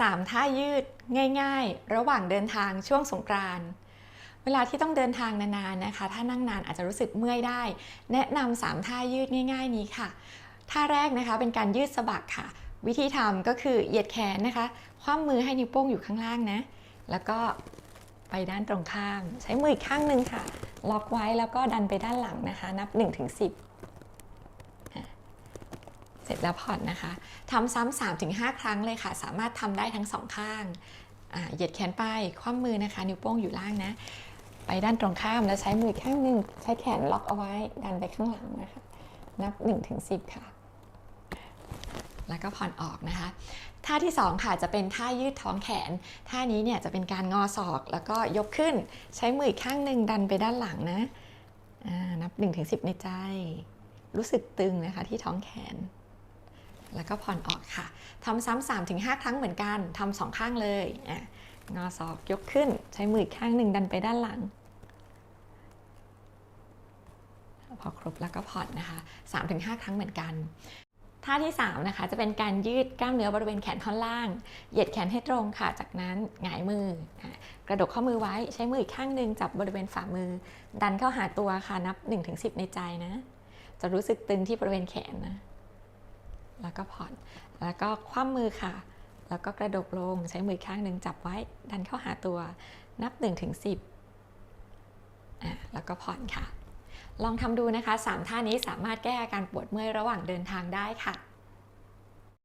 3 ท่ายืดง่าย ๆ ระหว่างเดินทางช่วงสงกรานต์เวลาที่ต้องเดินทางนานๆนะคะ ถ้านั่งนานอาจจะรู้สึกเมื่อยได้ แนะนำ3ท่ายืดง่าย ๆ นี้ค่ะ ท่าแรกนะคะเป็นการยืดสะบักค่ะ วิธีทำก็คือเหยียดแขนนะคะ คว่ำมือให้นิ้วโป้งอยู่ข้างล่างนะ แล้วก็ไปด้านตรงข้าม ใช้มืออีกข้างหนึ่งค่ะ ล็อกไว้แล้วก็ดันไปด้านหลังนะคะ นับ 1-10ถึง เสร็จแล้วผ่อนนะคะทำซ้ำ3ถึง5ครั้งเลยค่ะ สามารถทำได้ทั้งสองข้างเหยียดแขนไปคว่ำมือนะคะ นิ้วโป้งอยู่ล่างนะ ไปด้านตรงข้ามแล้วใช้มือข้างหนึ่งใช้แขนล็อกเอาไว้ ดันไปข้างหลังนะคะ นับ1ถึง10 ค่ะ แล้วก็ผ่อนออกนะคะ ท่าที่ 2 ค่ะจะเป็นท่ายืดท้องแขน ท่านี้เนี่ยจะเป็นการงอศอกแล้วก็ยกขึ้น ใช้มือข้างหนึ่งดันไปด้านหลังนะนับ1ถึง10 ในใจ รู้สึกตึงนะคะที่ท้องแขน แล้วก็ผ่อนออกค่ะทำซ้ำสามถึงห้าครั้งเหมือนกันทำสองข้างเลยองอศอกยกขึ้นใช้มืออีกข้างหนึ่งดันไปด้านหลัง พอครบแล้วก็ผ่อนนะคะ3-5ครั้งเหมือนกันท่าที่3นะคะจะเป็นการยืดกล้ามเนื้อบริเวณแขนท่อนล่าง เหยียดแขนให้ตรงค่ะ จากนั้นหงายมือ กระดกข้อมือไว้ใช้มืออีกข้างหนึ่งจับบริเวณฝ่ามือ ดันเข้าหาตัวค่ะนับ 1-10 ในใจนะ จะรู้สึกตึงที่บริเวณแขนนะ แล้วก็ผ่อน แล้วก็คว่ำมือค่ะ แล้วก็กระดกลงใช้มือข้างหนึ่งจับไว้ ดันเข้าหาตัวนับ1-10อ่าแล้วก็ผ่อนค่ะ ลองทำดูนะคะ 3 ท่านี้สามารถแก้อาการปวดเมื่อยระหว่างเดินทางได้ค่ะ